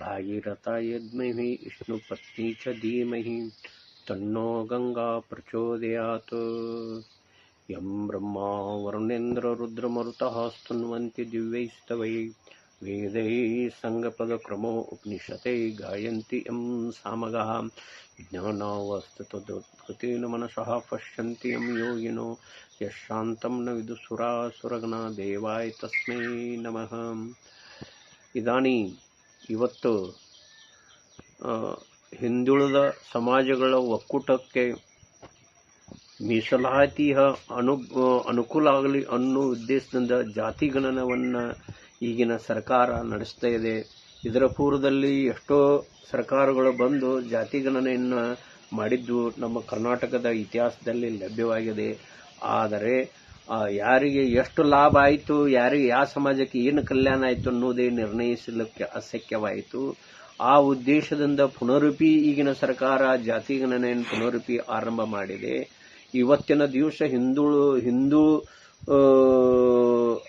भागीरथाय विद्महे विष्णुपत्नी च धीमहि तन्नो गङ्गा प्रचोदयात्। यं ब्रह्मा वरुणेन्द्ररुद्रमरुतः दिव्य स्तवै ಸಂಗಪದಕ್ರಮೋ ಉಪನಿಷತೆ ಗಾಯಂತಿ ಗಾಯಂತಿಯಂ ಸಾಮಗಃ ಜ್ಞಾನಾವಸ್ತುತೇನ ಮನಸಃ ಪಶ್ಯಂತಿ ಯಂ ಯೋಗಿನೋ ಯಶಾಂತಂ ನ ವಿದುಸುರಾಸುರಗಣ ದೇವಾಯ ತಸ್ಮೈ ನಮಃ ಇದಾನಿ ಇವತ್ತು ಹಿಂದುಳಿದ ಸಮಾಜಗಳ ಒಕ್ಕೂಟಕ್ಕೆ ಮೀಸಲಾತಿಯ ಅನು ಅನುಕೂಲ ಆಗಲಿ ಅನ್ನೋ ಉದ್ದೇಶದಿಂದ ಜಾತಿ ಗಣನವನ್ನು ಈಗಿನ ಸರ್ಕಾರ ನಡೆಸ್ತಾ ಇದೆ. ಇದರ ಪೂರ್ವದಲ್ಲಿ ಎಷ್ಟೋ ಸರ್ಕಾರಗಳು ಬಂದು ಜಾತಿ ಗಣನೆಯನ್ನು ಮಾಡಿದ್ದು ನಮ್ಮ ಕರ್ನಾಟಕದ ಇತಿಹಾಸದಲ್ಲಿ ಲಭ್ಯವಾಗಿದೆ. ಆದರೆ ಯಾರಿಗೆ ಎಷ್ಟು ಲಾಭ ಆಯಿತು, ಯಾರಿಗೆ ಯಾವ ಸಮಾಜಕ್ಕೆ ಏನು ಕಲ್ಯಾಣ ಆಯಿತು ಅನ್ನೋದೇ ನಿರ್ಣಯಿಸಲಿಕ್ಕೆ ಅಸಖ್ಯವಾಯಿತು ಆ ಉದ್ದೇಶದಿಂದ ಪುನರುಪಿ ಈಗಿನ ಸರ್ಕಾರ ಜಾತಿ ಗಣನೆಯನ್ನು ಪುನರುಪಿ ಆರಂಭ ಮಾಡಿದೆ. ಇವತ್ತಿನ ದಿವಸ ಹಿಂದೂ ಹಿಂದೂ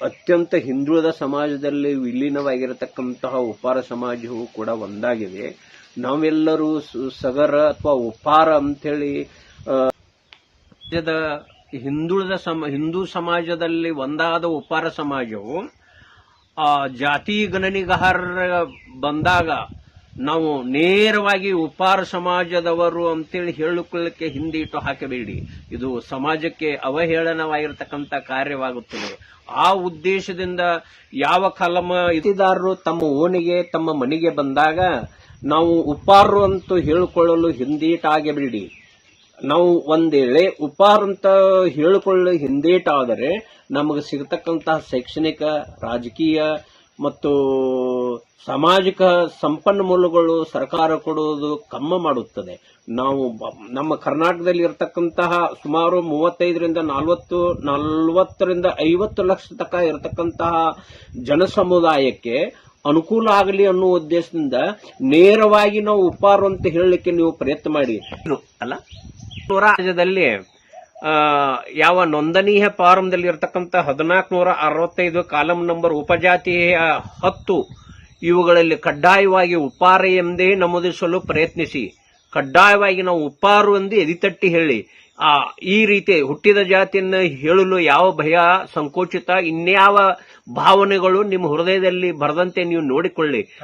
ಅತ್ಯಂತ ಹಿಂದುಳಿದ ಸಮಾಜದಲ್ಲಿ ವಿಲೀನವಾಗಿರತಕ್ಕಂತಹ ಉಪಾರ ಸಮಾಜವು ಕೂಡ ಒಂದಾಗಿದೆ. ನಾವೆಲ್ಲರೂ ಸಗರ ಅಥವಾ ಉಪಾರ ಅಂತೇಳಿ ರಾಜ್ಯದ ಹಿಂದುಳಿದ ಸಮ, ಹಿಂದೂ ಸಮಾಜದಲ್ಲಿ ಒಂದಾದ ಉಪಾರ ಸಮಾಜವು, ಆ, ಜಾತಿ ಗಣನಿಗಾರರ ಬಂದಾಗ ನಾವು ನೇರವಾಗಿ ಉಪಾರ ಸಮಾಜದವರು ಅಂತೇಳಿ ಹೇಳಿಕೊಳ್ಳಕ್ಕೆ ಹಿಂದಿಟ್ಟು ಹಾಕಬೇಡಿ. ಇದು ಸಮಾಜಕ್ಕೆ ಅವಹೇಳನವಾಗಿರತಕ್ಕಂತ ಕಾರ್ಯವಾಗುತ್ತದೆ. ಆ ಉದ್ದೇಶದಿಂದ ಯಾವ ಕಲಮ ಇತಿದಾರರು ತಮ್ಮ ಓಣಿಗೆ, ತಮ್ಮ ಮನೆಗೆ ಬಂದಾಗ ನಾವು ಉಪಾರು ಅಂತೂ ಹೇಳಿಕೊಳ್ಳಲು ಹಿಂದೀಟಾಗಬೇಡಿ ನಾವು ಒಂದೇಳೆ ಉಪಾರ ಅಂತ ಹೇಳಿಕೊಳ್ಳಲು ಹಿಂದೇಟಾದರೆ ನಮಗೆ ಸಿಗತಕ್ಕಂತಹ ಶೈಕ್ಷಣಿಕ, ರಾಜಕೀಯ ಮತ್ತು ಸಾಮಾಜಿಕ ಸಂಪನ್ಮೂಲಗಳು ಸರ್ಕಾರ ಕೊಡುವುದು ಕಮ್ಮ ಮಾಡುತ್ತದೆ. ನಾವು ನಮ್ಮ ಕರ್ನಾಟಕದಲ್ಲಿ ಇರತಕ್ಕಂತಹ ಸುಮಾರು ಮೂವತ್ತೈದರಿಂದ ನಲವತ್ತು, ನಲವತ್ತರಿಂದ ಐವತ್ತು ಲಕ್ಷ ತನಕ ಇರತಕ್ಕಂತಹ ಜನಸಮುದಾಯಕ್ಕೆ ಅನುಕೂಲ ಆಗಲಿ ಅನ್ನೋ ಉದ್ದೇಶದಿಂದ ನೇರವಾಗಿ ನಾವು ಉಪ್ಪಾರು ಅಂತ ಹೇಳಲಿಕ್ಕೆ ನೀವು ಪ್ರಯತ್ನ ಮಾಡಿ. ಅಲ್ಲ? ರಾಜ್ಯದಲ್ಲಿ ಯಾವ ನೋಂದನೀಯ ಫಾರಂದಲ್ಲಿ ಇರತಕ್ಕಂತ ಹದಿನಾಲ್ಕು ನೂರ ಅರವತ್ತೈದು ಕಾಲಂ ನಂಬರ್ ಉಪಜಾತಿಯ ಹತ್ತು ಇವುಗಳಲ್ಲಿ ಕಡ್ಡಾಯವಾಗಿ ಉಪಾರ ಎಂದೇ ನಮೂದಿಸಲು ಪ್ರಯತ್ನಿಸಿ. ಕಡ್ಡಾಯವಾಗಿ ನಾವು ಉಪ್ಪಾರು ಎಂದು ಎದಿತಟ್ಟಿ ಹೇಳಿ. ಆ, ಈ ರೀತಿ ಹುಟ್ಟಿದ ಜಾತಿಯನ್ನು ಹೇಳಲು ಯಾವ ಭಯ ಸಂಕೋಚಿತ, ಇನ್ಯಾವ ಭಾವನೆಗಳು ನಿಮ್ಮ ಹೃದಯದಲ್ಲಿ ಬರದಂತೆ ನೀವು ನೋಡಿಕೊಳ್ಳಿ.